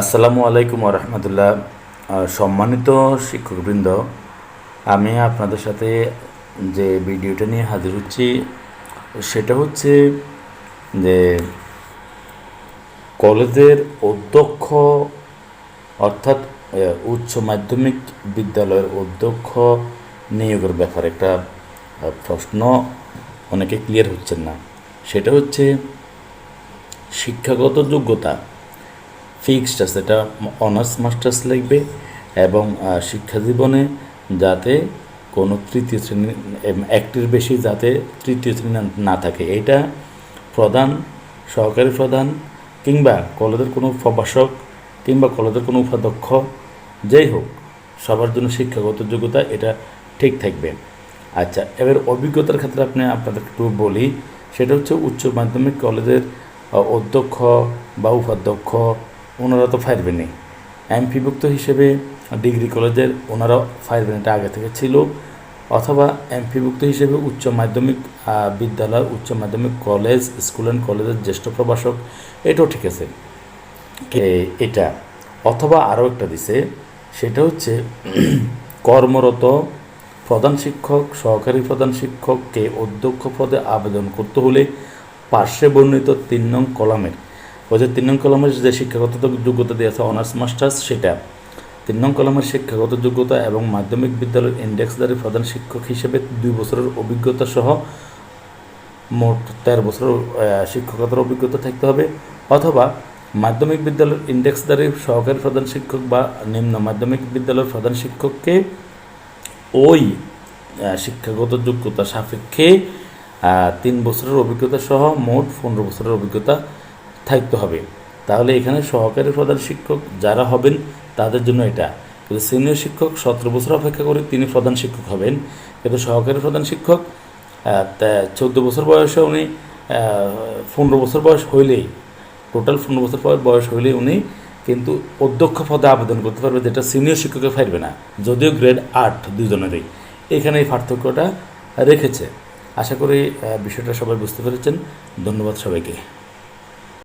আসসালামু আলাইকুম রহমতুল্লাহ। সম্মানিত শিক্ষকবৃন্দ, আমি আপনাদের সাথে যে ভিডিওটা নিয়ে হাজির হচ্ছি, সেটা হচ্ছে যে কলেজের অধ্যক্ষ অর্থাৎ উচ্চ মাধ্যমিক বিদ্যালয়ের অধ্যক্ষ নিয়োগের ব্যাপারে একটা প্রশ্ন অনেকে ক্লিয়ার হচ্ছেন না। সেটা হচ্ছে শিক্ষাগত যোগ্যতা। ফিক্সড আছে, এটা অনার্স মাস্টার্স লিখবে এবং শিক্ষা জীবনে যাতে কোনো তৃতীয় শ্রেণি একটির বেশি যাতে তৃতীয় শ্রেণি না- থাকে। এটা প্রধান, সহকারী প্রধান কিংবা কলেজের কোনো প্রভাষক কিংবা কলেজের কোনো উপাধ্যক্ষ যেই হোক, সবার জন্য শিক্ষাগত যোগ্যতা এটা ঠিক থাকবে। আচ্ছা এবার অভিজ্ঞতার ক্ষেত্রে আপনি আপনাদের একটু বলি, সেটা হচ্ছে উচ্চ মাধ্যমিক কলেজের অধ্যক্ষ বা উপাধ্যক্ষ ওনারা তো ফায়ারবেনি এমপিভুক্ত হিসেবে ডিগ্রি কলেজের ওনারা ফায়ারবেন এটা আগে থেকে ছিল, অথবা এমপিভুক্ত হিসেবে উচ্চ মাধ্যমিক বিদ্যালয়, উচ্চ মাধ্যমিক কলেজ স্কুল অ্যান্ড কলেজের জ্যেষ্ঠ প্রভাষক, এটাও ঠিক আছে। এটা। অথবা আরও একটা দিছে, সেটা হচ্ছে কর্মরত প্রধান শিক্ষক, সহকারী প্রধান শিক্ষককে অধ্যক্ষ পদে আবেদন করতে হলে পার্শ্বে বর্ণিত তিন নং কলামের যে তিন নং কলামের যে শিক্ষাগত যোগ্যতা দিয়েছে অনার্স মাস্টার্স, সেটা। তিন নং কলমের শিক্ষাগত যোগ্যতা এবং মাধ্যমিক বিদ্যালয়ের ইন্ডেক্সদারি প্রধান শিক্ষক হিসেবে দুই বছরের অভিজ্ঞতা সহ মোট তেরো বছর শিক্ষকতার অভিজ্ঞতা থাকতে হবে। অথবা মাধ্যমিক বিদ্যালয়ের ইন্ডেক্সদারি সহকারী প্রধান শিক্ষক বা নিম্ন মাধ্যমিক বিদ্যালয়ের প্রধান শিক্ষককে ওই শিক্ষাগত যোগ্যতা সাপেক্ষে তিন বছরের অভিজ্ঞতা সহ মোট পনেরো বছরের অভিজ্ঞতা থাকতে হবে। তাহলে এখানে সহকারী প্রধান শিক্ষক যারা হবেন, তাদের জন্য এটা। কিন্তু সিনিয়র শিক্ষক সতেরো বছর অপেক্ষা করে তিনি প্রধান শিক্ষক হবেন। কিন্তু সহকারী প্রধান শিক্ষক চোদ্দ বছর বয়সে উনি পনেরো বছর বয়স হইলেই টোটাল পনেরো বছর বয়স হইলেই উনি কিন্তু অধ্যক্ষ পদে আবেদন করতে পারবে, যেটা সিনিয়র শিক্ষকে পারবে না। যদিও গ্রেড আট দুজনেরই এখানে এই পার্থক্যটা রেখেছে। আশা করি বিষয়টা সবাই বুঝতে পেরেছেন। ধন্যবাদ সবাইকে।